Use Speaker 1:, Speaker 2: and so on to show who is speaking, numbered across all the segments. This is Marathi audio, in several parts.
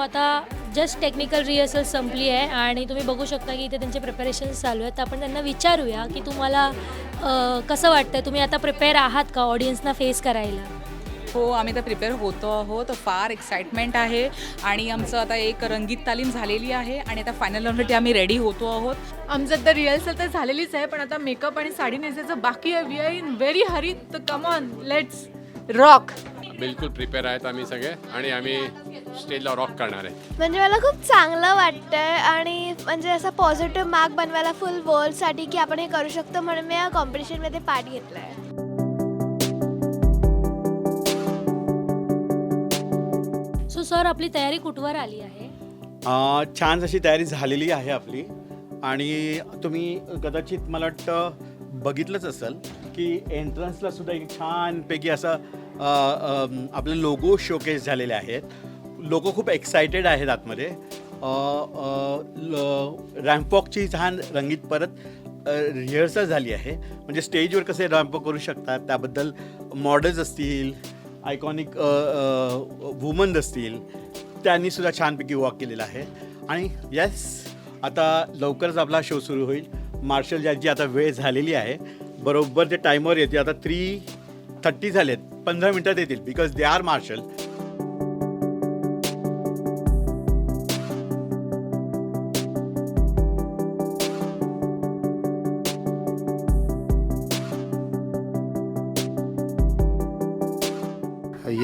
Speaker 1: आता जस्ट टेक्निकल रिहर्सल संपली आहे आणि तुम्ही बघू शकता की इथे त्यांचे प्रिपरेशन्स चालू आहेत. तर आपण त्यांना विचारूया की तुम्हाला अ, कसं वाटतं तुम्ही आता प्रिपेअर आहात का ऑडियन्सना फेस करायला?
Speaker 2: हो आम्ही तर प्रिपेअर होतो आहोत. फार एक्साइटमेंट आहे आणि आमचं आता एक रंगीत तालीम झालेली आहे आणि आता फायनल राऊंडसाठी आम्ही रेडी होतो आहोत.
Speaker 3: आमचं तर रिहर्सल तर झालेलीच आहे पण आता मेकअप आणि साडी नेसायचं बाकी आहे. We are in very hurry तर कम ऑन लेट्स रॉक
Speaker 4: बिलकुल प्रिपेअर आहेत आम्ही सगळे आणि आम्ही स्टेजला रॉक करणार आहे.
Speaker 5: म्हणजे मला खूप चांगलं वाटतंय आणि म्हणजे असं पॉझिटिव्ह मार्क बनवायला फुल वर्ल्डसाठी की आपण हे करू शकतो म्हणून मी या कॉम्पिटिशनमध्ये पार्ट घेतला आहे
Speaker 1: सो सर आपली तयारी कुठवर आली आहे?
Speaker 6: अ, छान अशी तयारी झालेली आहे आपली. आणि तुम्ही कदाचित मला वाटतं बघितलंच असेल की एंट्रन्सला सुद्धा एक छानपैकी असं अ, आपले लोगो शोकेस झालेले आहेत. लोक खूप एक्सायटेड आहेत आतमध्ये. रॅम्पॉकची छान रंगीत परत रिहर्सल झाली आहे. म्हणजे स्टेजवर कसे रॅम्पॉक करू शकतात त्याबद्दल मॉडेल्स असतील आयकॉनिक वुमन्स असतील त्यांनी सुद्धा छानपैकी वॉक केलेला आहे. आणि येस आता लवकरच आपला शो सुरू होईल. मार्शल ज्यांची आता वेळ झालेली आहे बरोबर ते टायमवर येते आता थ्री थर्टी झालेत. पंधरा मिनटात येतील. बिकॉज दे आर मार्शल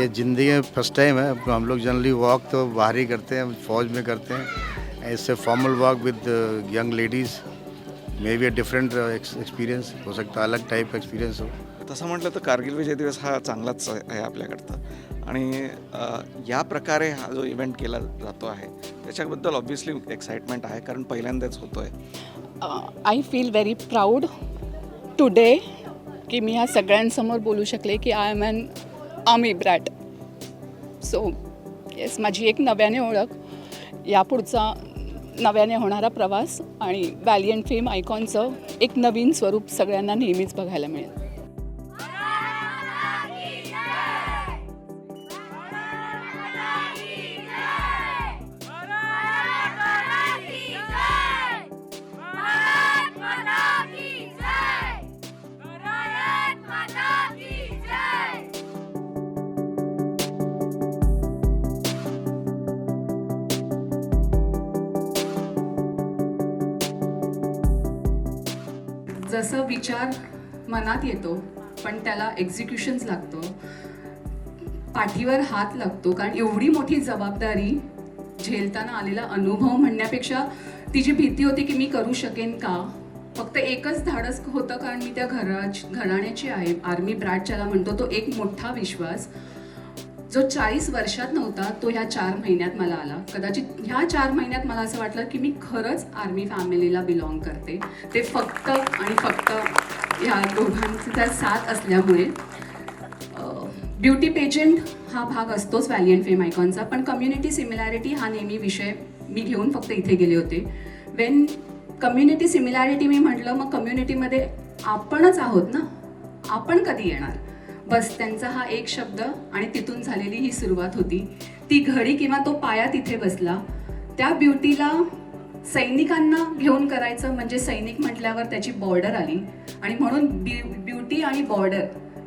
Speaker 7: ये ज़िंदगी में फर्स्ट टाइम है। हम लोग जनरली वॉक तो बाहर ही करते हैं फौज में करते हैं। ऐसे formal walk with young ladies may be a different experience हो सकता अलग टाइप का एक्सपीरियंस हो।
Speaker 8: तसं म्हटलं तर कारगिल विजय दिवस हा चांगलाच आहे आपल्याकडचा. आणि या प्रकारे हा जो इव्हेंट केला जातो आहे त्याच्याबद्दल ऑब्व्हियसली एक्साइटमेंट आहे कारण पहिल्यांदाच होतो आहे
Speaker 9: I feel very proud today की मी ह्या सगळ्यांसमोर बोलू शकले की I am an army brat so yes माझी एक नव्याने ओळख यापुढचा नव्याने होणारा प्रवास आणि व्हॅलियंट फेम आयकॉनचं एक नवीन स्वरूप सगळ्यांना नेहमीच बघायला मिळेल. जसं विचार मनात येतो पण त्याला एक्झिक्युशन्स लागतो. पाठीवर हात लागतो कारण एवढी मोठी जबाबदारी झेलताना आलेला अनुभव म्हणण्यापेक्षा तिची भीती होती की मी करू शकेन का? फक्त एकच धाडस होतं कारण मी त्या घरा घराण्याची आहे. आर्मी ब्रॅड ज्याला म्हणतो तो एक मोठा विश्वास. जो चाळीस वर्षात नव्हता तो ह्या चार महिन्यात मला आला. कदाचित ह्या चार महिन्यात मला असं वाटलं की मी खरंच आर्मी फॅमिलीला बिलॉंग करते. ते फक्त आणि फक्त ह्या दोघांचा साथ असल्यामुळे ब्युटी पेजंट हा भाग असतोच व्हॅलियंट फेम आयकॉनचा पण कम्युनिटी सिमिलॅरिटी हा नेहमी विषय मी घेऊन फक्त इथे गेले होते. वेन कम्युनिटी सिमिलॅरिटी मी म्हटलं मग कम्युनिटीमध्ये आपणच आहोत ना? आपण कधी येणार? बस त्यांचा हा एक शब्द आणि तिथून झालेली ही सुरुवात होती. ती घडी किंवा तो पाया तिथे बसला. त्या ब्युटीला सैनिकांना घेऊन करायचं म्हणजे सैनिक म्हटल्यावर त्याची बॉर्डर आली. आणि म्हणून ब्यु ब्युटी आणि बॉर्डर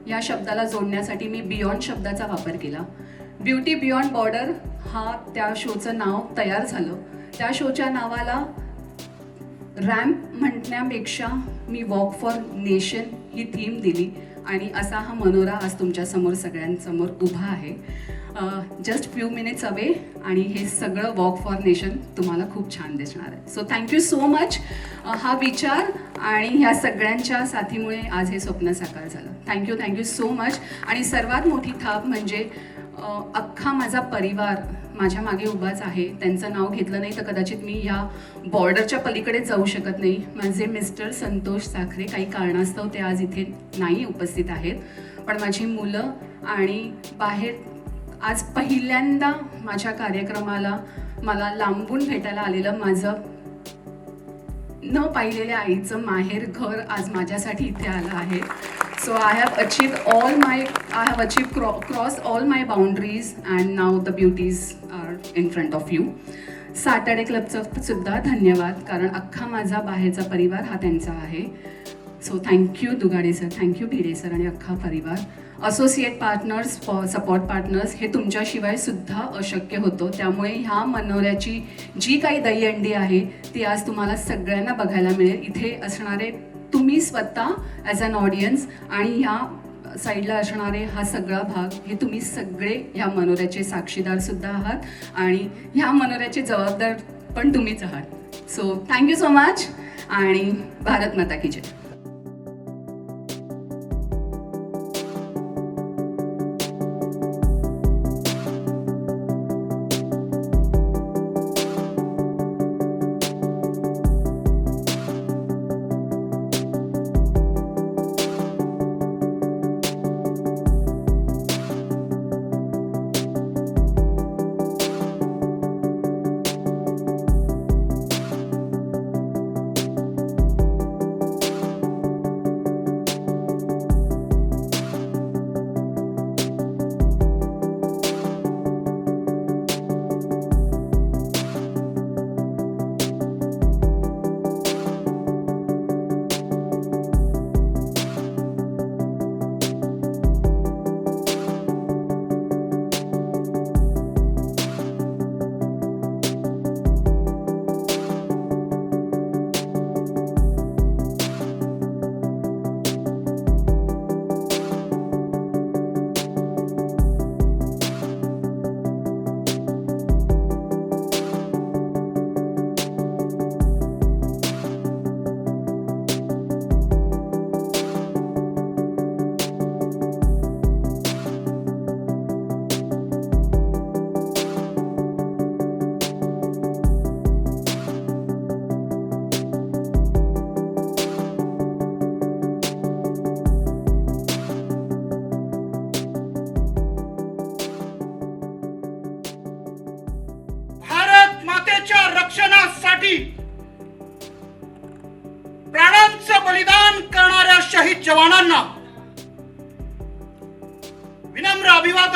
Speaker 9: या शब्दाला जोडण्यासाठी मी बियॉन्ड शब्दाचा वापर केला. ब्युटी बियॉन्ड बॉर्डर हा त्या शोचं नाव तयार झालं. त्या शोच्या नावाला रॅम्प म्हणण्यापेक्षा मी वॉक फॉर नेशन ही थीम दिली. आणि असा हा मनोरा आज तुमच्यासमोर सगळ्यांसमोर उभा आहे. जस्ट फ्यू मिनिट्स अवे आणि हे सगळं वॉक फॉर नेशन तुम्हाला खूप छान दिसणार आहे. सो थँक्यू सो मच हा विचार आणि ह्या सगळ्यांच्या साथीमुळे आज हे स्वप्न साकार झालं. थँक्यू थँक्यू सो मच आणि सर्वात मोठी थाप म्हणजे अख्खा माझा परिवार माझ्या मागे उभाच आहे. त्यांचं नाव घेतलं नाही तर कदाचित मी या बॉर्डरच्या पलीकडे जाऊ शकत नाही. माझे मिस्टर संतोष साखरे काही कारणास्तव ते आज इथे नाही उपस्थित आहेत. पण माझी मुलं आणि बाहेर आज पहिल्यांदा माझ्या कार्यक्रमाला मला लांबून भेटायला आलेलं माझं न पाहिलेल्या आईचं माहेर घर आज माझ्यासाठी इथे आलं आहे. So I have achieved all my, I have achieved cro- crossed all my boundaries and now the beauties are in front of you. Saturday क्लबचं सुद्धा धन्यवाद. कारण अख्खा माझा बाहेरचा परिवार हा त्यांचा आहे. So thank you Dugade sir thank you Bhide sir आणि अख्खा परिवार. असोसिएट पार्टनर्स सपोर्ट पार्टनर्स हे तुमच्याशिवाय सुद्धा अशक्य होतं. त्यामुळे ह्या मनोऱ्याची जी काही दहीहंडी आहे ती आज तुम्हाला सगळ्यांना बघायला मिळेल. इथे असणारे तुम्ही स्वतः ॲज अन ऑडियन्स आणि ह्या साईडला असणारे हा सगळा भाग हे तुम्ही सगळे ह्या मनोऱ्याचे साक्षीदार सुद्धा आहात आणि ह्या मनोऱ्याचे जबाबदार पण तुम्हीच आहात. सो थँक्यू सो मच आणि भारत माता की जय.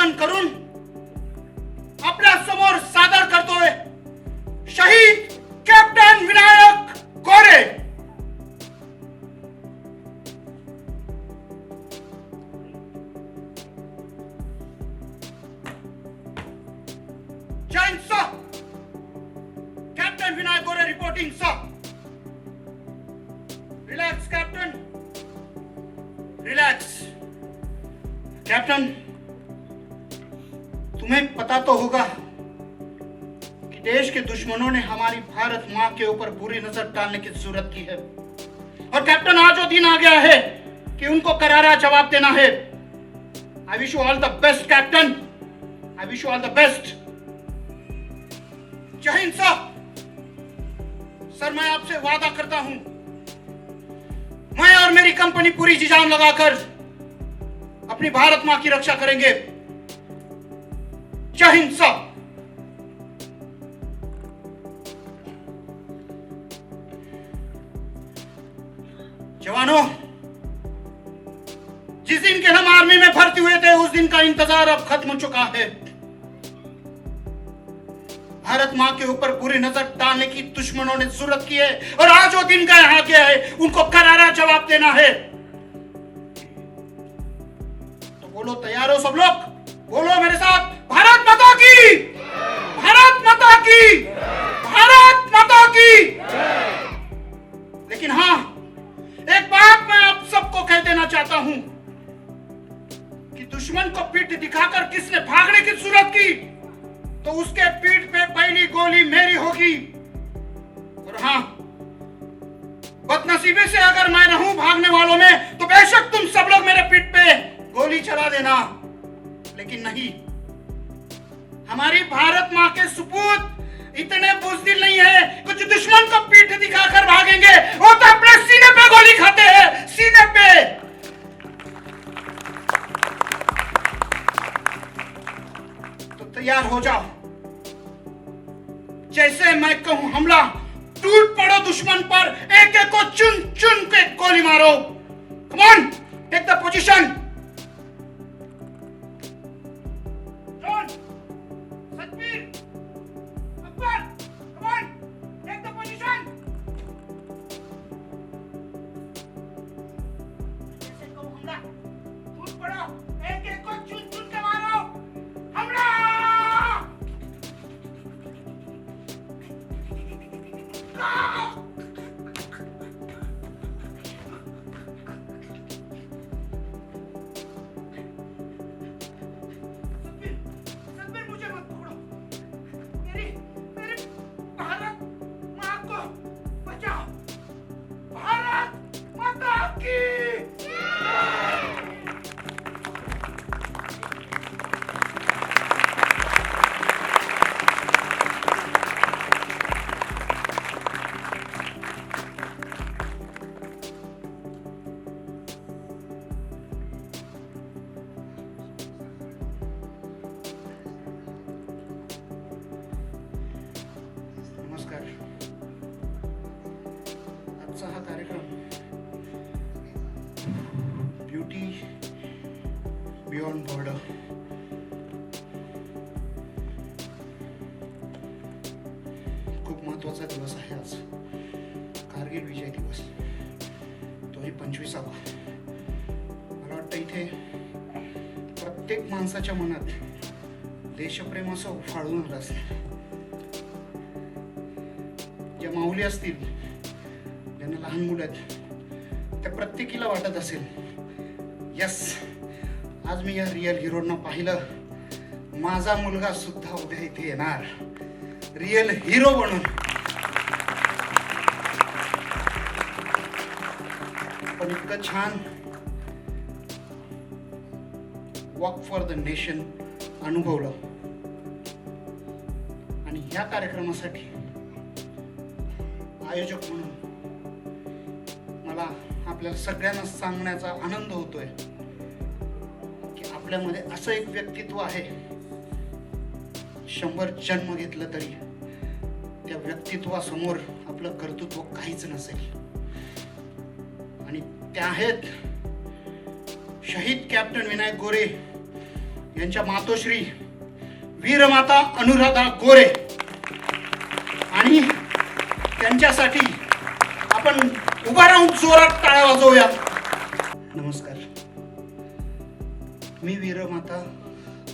Speaker 10: विनम्र करून आपल्यासमोर सादर करतोय. शहीद डालने की है। और कैप्टन आज वो दिन आ गया है कि उनको करारा जवाब देना है। I wish you all the best captain I wish you all the best जय हिंद साहब सर मैं आपसे वादा करता हूँ। मैं और मेरी कंपनी पूरी जी जान लगाकर अपनी भारत माँ की रक्षा करेंगे। जय हिंद साहब जवानों जिस दिन के हम आर्मी में भर्ती हुए थे, उस दिन का इंतज़ार अब खत्म हो चुका है। भारत माँ के ऊपर बुरी नज़र डालने की दुश्मनों ने ज़रूरत की है और आज वो दिन का यहाँ गया है। उनको करारा जवाब देना है। तो बोलो, तैयार हो सब लोग? बोलो मेरे साथ, भारत माता की! भारत माता की! भारत माता की! लेकिन हाँ सबको कह देना चाहता हूँ कि दुश्मन को पीठ दिखाकर किसने भागने की ज़रूरत की तो उसके पीठ पे पहली गोली मेरी होगी। और हाँ बदनसीबी से अगर मैं रहूँ भागने वालों में तो बेशक तुम सब लोग मेरे पीठ पे गोली चला देना। लेकिन नहीं, हमारी भारत माँ के सुपूत इतने बुजदिल नहीं है। कुछ दुश्मन को पीठ दिखाकर भागेंगे। वो तो अपने सीने पे गोली खाते हैं। सीने पे। तो तैयार हो जाओ। जैसे मैं कहूँ, हमला। टूट पड़ो दुश्मन पर। एक एक को चुन चुन के गोली मारो। Come on take the position beauty beyond border खूप महत्त्वाचा दिवस आहे आज. कारगिल विजय दिवस. तोही पंचवीसावा. मला वाटतं इथे प्रत्येक माणसाच्या मनात देशप्रेम असं उफाळून आलं ज्या माऊली असतील ज्यांना लहान मुलं आहेत त्या प्रत्येकीला वाटत असेल यस आज मी या रिअल हिरोना पाहिलं. माझा मुलगा सुद्धा उद्या इथे येणार. रिअल हिरो म्हणून. पण इतकं छान. वॉक फॉर द नेशन अनुभवलं. आणि ह्या कार्यक्रमासाठी आयोजक म्हणून मला आपल्याला सगळ्यांना सांगण्याचा आनंद होतोय. आपल्यामध्ये असं एक व्यक्तित्व आहे. शंभर जन्म घेतलं तरी त्या व्यक्तित्वासमोर आपलं कर्तृत्व काहीच नसेल. आणि त्या आहेत शहीद कॅप्टन विनायक गोरे यांच्या मातोश्री वीरमाता अनुराधा गोरे. आणि त्यांच्यासाठी आपण उभा राहून जोरात टाळा वाजवूया नमस्कार. मी वीरमाता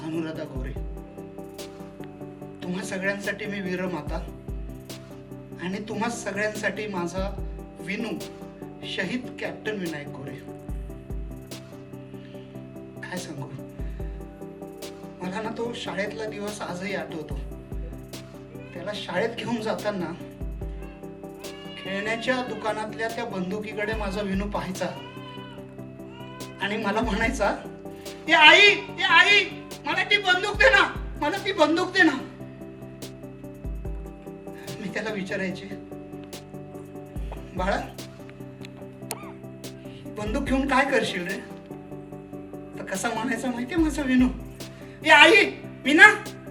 Speaker 10: अनुराधा गोरे. तुम्हा सगळ्यांसाठी मी वीरमाता आणि तुम्हा सगळ्यांसाठी माझा विनू शहीद कॅप्टन विनायक गोरे. काय सांगू? मला ना तो शाळेतला दिवस आजही आठवतो. त्याला शाळेत घेऊन जाताना खेळण्याच्या दुकानातल्या त्या बंदुकीकडे माझा विनू पाहायचा आणि मला म्हणायचा ए आई ए आई मला ती बंदूक दे ना मला ती बंदूक दे ना. मी त्याला विचारायचे. बाळा बंदूक घेऊन काय करशील रे? तर कसा म्हणायचा माहितीये माझा विनू? ए आई मी ना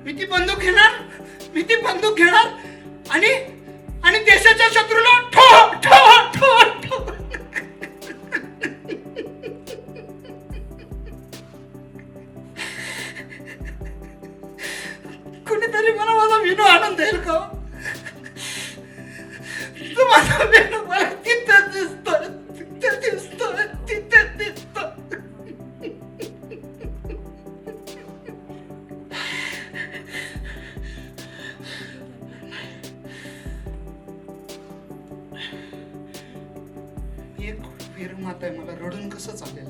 Speaker 10: मी ती बंदूक घेणार मी ती बंदूक घेणार आणि आणि देशाच्या शत्रूला ठो ठो एक वीर माता आहे मला रडून कसं चालेल?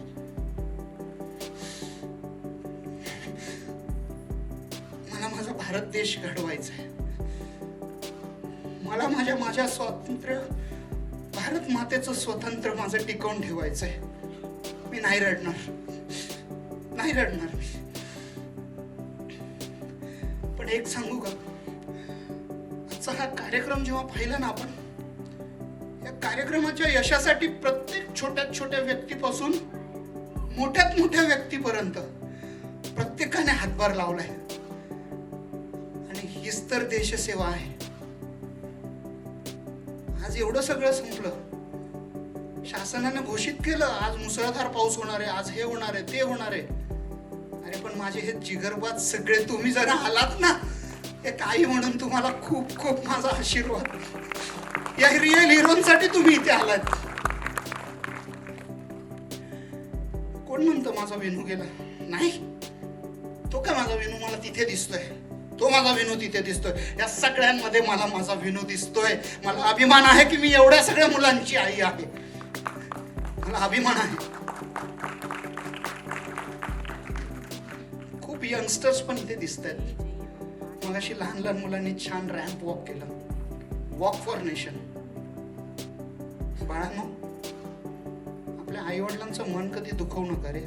Speaker 10: मला माझा भारत देश घडवायचा आहे. मला माझ्या माझ्या स्वातंत्र्य भारत मातेचं स्वतंत्र माझं टिकवून ठेवायचं आहे. मी नाही रडणार. नाही रडणार मी. पण एक सांगू का? आजचा हा कार्यक्रम जेव्हा पाहिला ना आपण कार्यक्रमाच्या यशासाठी प्रत्येक छोट्यात छोट्या व्यक्तीपासून मोठ्यात मोठ्या व्यक्तीपर्यंत प्रत्येकाने हातभार लावलाय आणि हीच तर देशसेवा आहे. आज एवढं सगळं संपलं. शासनाने घोषित केलं आज मुसळधार पाऊस होणार आहे आज हे होणार आहे ते होणार आहे. अरे पण माझे हे जिगरबात सगळे तुम्ही जरा आलात ना हे काही म्हणून तुम्हाला खूप खूप माझा आशीर्वाद. या रिअल हिरोसाठी तुम्ही इथे आलात. कोण म्हणतो माझा वेणू गेला? नाही. तो का माझा वेणू मला तिथे दिसतोय? तो माझा विनू तिथे दिसतोय. या सगळ्यांमध्ये मला माझा विनू दिसतोय. मला अभिमान आहे की मी एवढ्या सगळ्या मुलांची आई आहे. मला अभिमान आहे. खूप यंगस्टर्स पण इथे दिसत आहेत मग अशी लहान लहान मुलांनी छान रॅम्प वॉक केला. वॉक फॉर नेशन बाळांनो आपल्या आई वडिलांचं मन कधी दुखवू नका रे.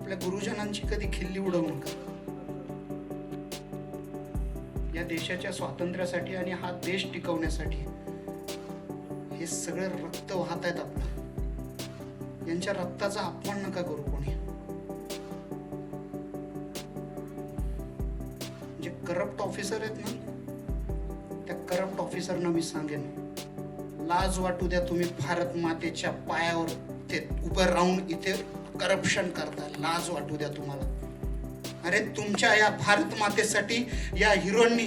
Speaker 10: आपल्या गुरुजनांची कधी खिल्ली उडवू नका. या देशाच्या स्वातंत्र्यासाठी आणि हा देश टिकवण्यासाठी हे सगळं रक्त वाहत आहेत आपलं. यांच्या रक्ताचा अपमान नका करू कोणी. जे करप्ट ऑफिसर आहेत ना ऑफिसरना मी सांगेन. लाज वाटू द्या तुम्ही भारत मातेच्या पायावर ते उभं राहून इथे करप्शन करता. लाज वाटू द्या तुम्हाला. अरे तुमच्या या भारत मातेसाठी या हिरोंनी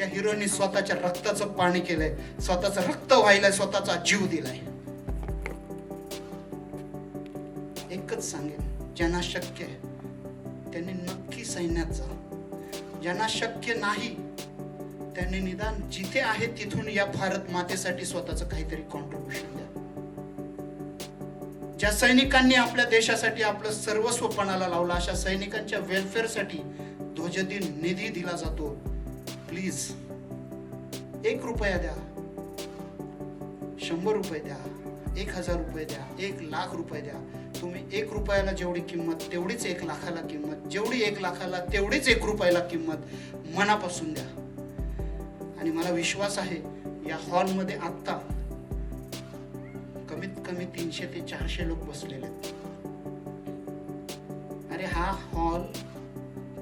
Speaker 10: या हिरोनी स्वतःच्या रक्ताचं पाणी केलंय. स्वतःचं रक्त व्हायलंय स्वतःचा जीव दिलाय. एकच सांगेन ज्यांना शक्य आहे त्यांनी नक्की सैन्यात जा. ज्यांना शक्य नाही त्यांनी निदान जिथे आहे तिथून या भारत मातेसाठी स्वतःचं काहीतरी कॉन्ट्रीब्युशन द्या. ज्या सैनिकांनी आपल्या देशासाठी आपलं सर्वस्व पणाला लावलं अशा सैनिकांच्या वेलफेअरसाठी ध्वजदिन निधी दिला जातो. प्लीज एक रुपया द्या. शंभर रुपये द्या. एक हजार रुपये द्या. एक लाख रुपये द्या. तुम्ही एक रुपयाला जेवढी किंमत तेवढीच एक लाखाला किंमत जेवढी एक लाखाला तेवढीच एक रुपयाला किंमत मनापासून द्या. मला विश्वास आहे या हॉलमध्ये आत्ता कमीत कमी तीनशे ते चारशे लोक बसलेले आहेत. अरे हा हॉल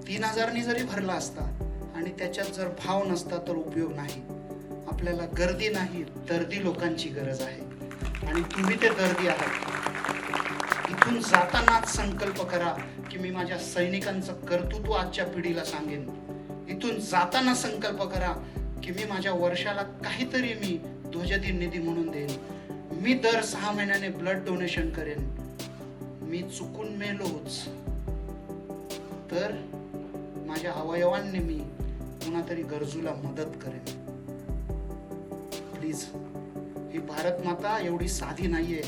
Speaker 10: तीन हजारनी जरी भरला असता आणि त्याच्यात जर भाव नसता तर उपयोग नाही. आपल्याला गर्दी नाही दर्दी लोकांची गरज आहे. आणि तुम्ही ते दर्दी आहात. इथून जातानाच संकल्प करा की मी माझ्या सैनिकांचं कर्तृत्व आजच्या पिढीला सांगेन. इथून जाताना संकल्प करा की मी माझ्या वर्षाला काहीतरी मी ध्वजदिन निधी म्हणून देईन. मी दर सहा महिन्याने ब्लड डोनेशन करेन. मी चुकून मेलोच. तर माझ्या अवयवांनी मी कुणातरी गरजूला मदत करेन. प्लीज ही भारत माता एवढी साधी नाहीये.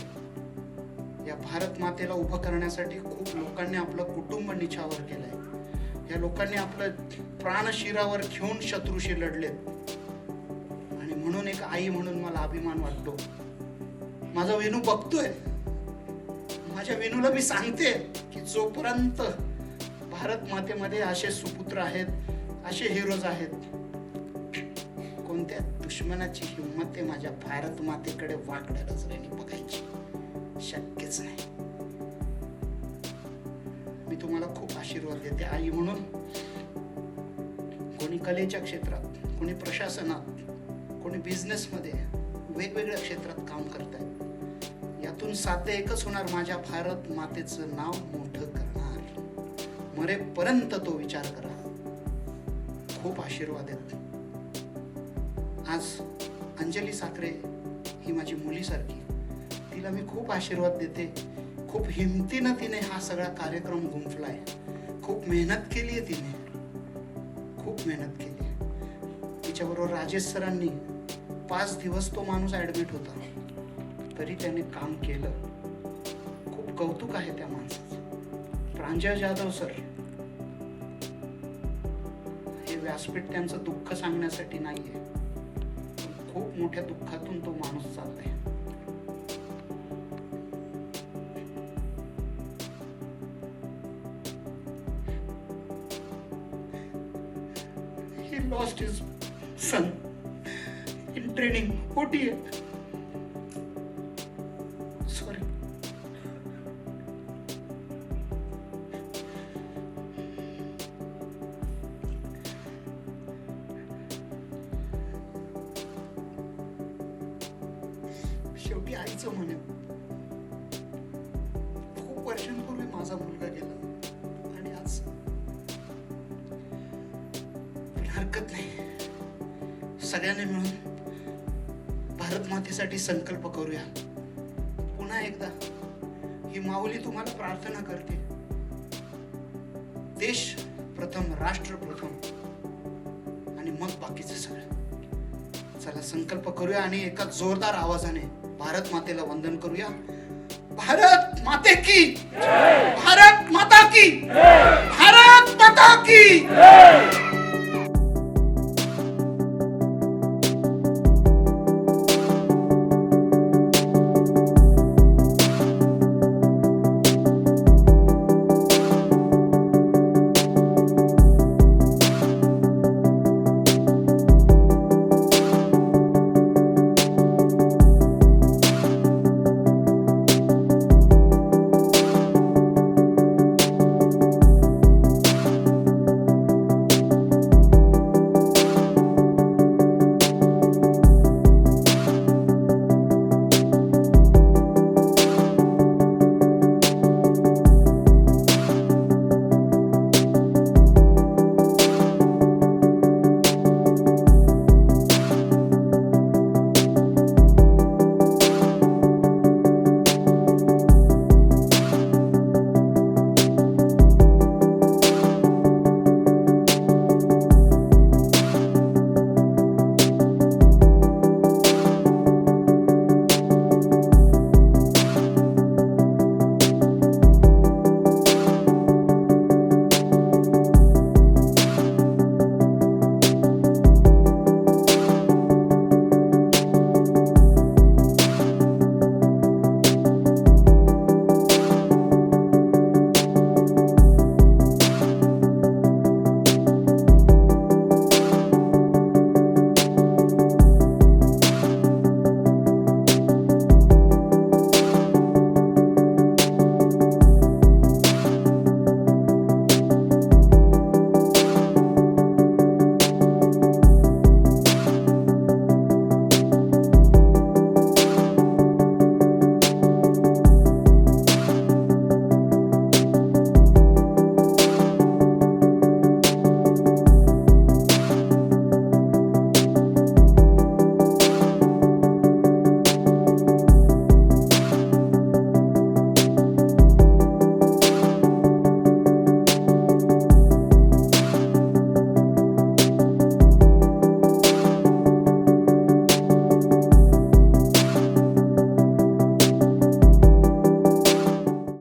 Speaker 10: या भारत मातेला उभं करण्यासाठी खूप लोकांनी आपलं कुटुंब निछावर केलंय. या लोकांनी आपलं प्राणशिरावर घेऊन शत्रूशी लढलेत. आई म्हणून मला अभिमान वाटतो. माझा वेणू बघतोय. माझ्या वेणूला मी सांगते की जोपर्यंत भारत मातेमध्ये असे सुपुत्र आहेत असे हिरोज आहेत कोणत्या दुश्मनाची हिंमत ते माझ्या भारत मातेकडे वाकड्या नजरेने बघायची? शक्यच नाही. मी तुम्हाला खूप आशीर्वाद देते आई म्हणून. कोणी कलेच्या क्षेत्रात कोणी प्रशासनात कोणी बिझनेसमध्ये वेगवेगळ्या क्षेत्रात काम करतायत. यातून साध्य एकच होणार माझ्या भारत मातेचं नाव मोठं करणार. मरेपर्यंत तो विचार करा. खूप आशीर्वाद आहेत. आज अंजली साखरे ही माझी मुलीसारखी तिला मी खूप आशीर्वाद देते. खूप हिमतीनं तिने हा सगळा कार्यक्रम गुंफलाय. खूप मेहनत केली आहे तिने. खूप मेहनत केली तिच्याबरोबर राजेश सरांनी पाच दिवस तो माणूस ऍडमिट होता. तरी त्याने काम केलं. खूप कौतुक आहे त्या माणसाचं. प्रांजय जाधव सर हे व्यासपीठ त्यांचं दुःख सांगण्यासाठी नाहीये. खूप मोठ्या दुःखातून तो माणूस चाललाय. Lost his ट्रेनिंग खोटी आहे सॉरी शेवटी आईचं म्हणे खूप वर्षांपूर्वी माझा मुलगा गेला. आणि आज हरकत नाही. सगळ्यांनी मिळून भारत मातेसाठी संकल्प करूया. पुन्हा एकदा ही माऊली तुम्हाला प्रार्थना करते. देश प्रथम राष्ट्र प्रथम आणि मग बाकीचं सगळं. चला संकल्प करूया आणि एका जोरदार आवाजाने भारत मातेला वंदन करूया. भारत माते की! भारत माता की! भारत माता की!